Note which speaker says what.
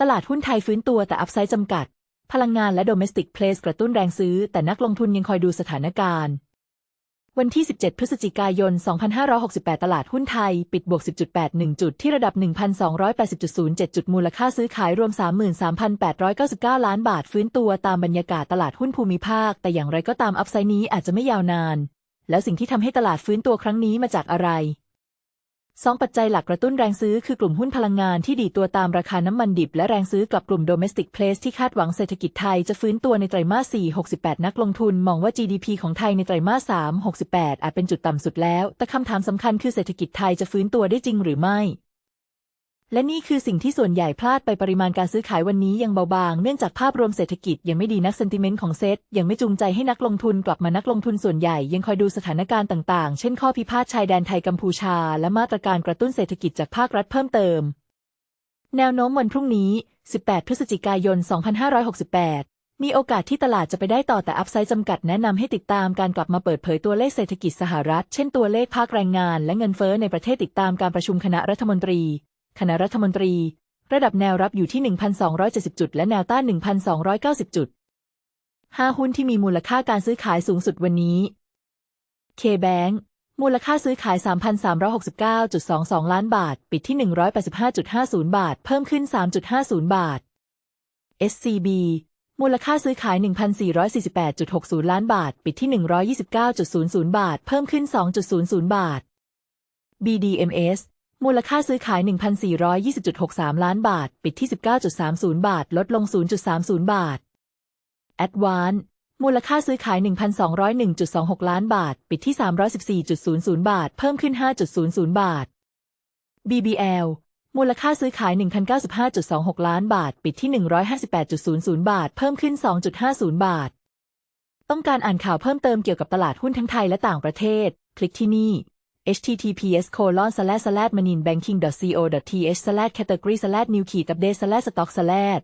Speaker 1: ตลาดหุ้นไทยฟื้นตัวแต่อัพไซด์จำกัด พลังงานและ Domestic Place กระตุ้นแรงซื้อ แต่นักลงทุนยังคอยดูสถานการณ์ วันที่ 17 พฤศจิกายน 2568 ตลาดหุ้นไทย ปิดบวก 10.81 จุดที่ระดับ 1,280.07 จุดมูลค่าซื้อขายรวม 33,899 ล้านบาทฟื้นตัวตามบรรยากาศตลาดหุ้นภูมิภาค แต่อย่างไรก็ตามอัพไซด์นี้อาจจะไม่ยาวนานแล้วสิ่งที่ทำให้ตลาดฟื้นตัวครั้งนี้มาจากอะไร สองปัจจัยหลักกระตุ้นแรงซื้อคือกลุ่มหุ้นพลังงานที่ดีตัวตามราคาน้ำมันดิบ และแรงซื้อกลับกลุ่ม Domestic Place ที่คาดหวังเศรษฐกิจไทยจะฟื้นตัวในไตรมาส 4 68 นักลงทุนมองว่า GDP ของไทยในไตรมาส 3 68 อาจเป็นจุดต่ำสุดแล้ว แต่คำถามสำคัญคือเศรษฐกิจไทยจะฟื้นตัวได้จริงหรือไม่ และนี่คือสิ่งที่ส่วนใหญ่พลาดไปปริมาณการซื้อขายวันนี้ยังเบาบาง เนื่องจากภาพรวมเศรษฐกิจยังไม่ดีนักเซนติเมนต์ของเซตยังไม่จูงใจให้นักลงทุนกลับมานักลงทุนส่วนใหญ่ยังคอยดูสถานการณ์ต่างๆ เช่นข้อพิพาทชายแดนไทยกัมพูชา และมาตรการกระตุ้นเศรษฐกิจจากภาครัฐเพิ่มเติม แนวโน้มวันพรุ่งนี้ 18 พฤศจิกายน 2568 มีโอกาสที่ตลาดจะไปได้ต่อแต่อัพไซด์จำกัดแนะนำให้ติดตามการกลับมาเปิดเผยตัวเลขเศรษฐกิจสหรัฐ เช่นตัวเลขภาคแรงงาน และเงินเฟ้อในประเทศติดตามการประชุมคณะรัฐมนตรี คณะรัฐมนตรี ระดับแนวรับอยู่ที่ 1,270 จุด และแนวต้าน 1,290 จุด 5 หุ้นที่มีมูลค่าการซื้อขายสูงสุดวันนี้ K-Bank มูลค่าซื้อขาย 3,369.22 ล้านบาท ปิดที่ 185.50 บาท เพิ่มขึ้น 3.50 บาท SCB มูลค่าซื้อขาย 1,448.60 ล้านบาท ปิดที่ 129.00 บาท เพิ่มขึ้น 2.00 บาท BDMs มูลค่าซื้อขาย 1,420.63 ล้านบาท ปิดที่ 19.30 บาท ลดลง 0.30 บาท a d v a n c e มูลค่าซื้อขาย 1,201.26 ล้านบาท ปิดที่ 314.00 บาท เพิ่มขึ้น 5.00 บาท BBL มูลค่าซื้อขาย 1,095.26 ล้านบาท ปิดที่ 158.00 บาท เพิ่มขึ้น 2.50 บาท ต้องการอ่านข่าวเพิ่มเติมเกี่ยวกับตลาดหุ้นทั้งไทยและต่างประเทศ คลิกที่นี่ https colon slash slash maninbanking co th slash category slash new key update slash stock slash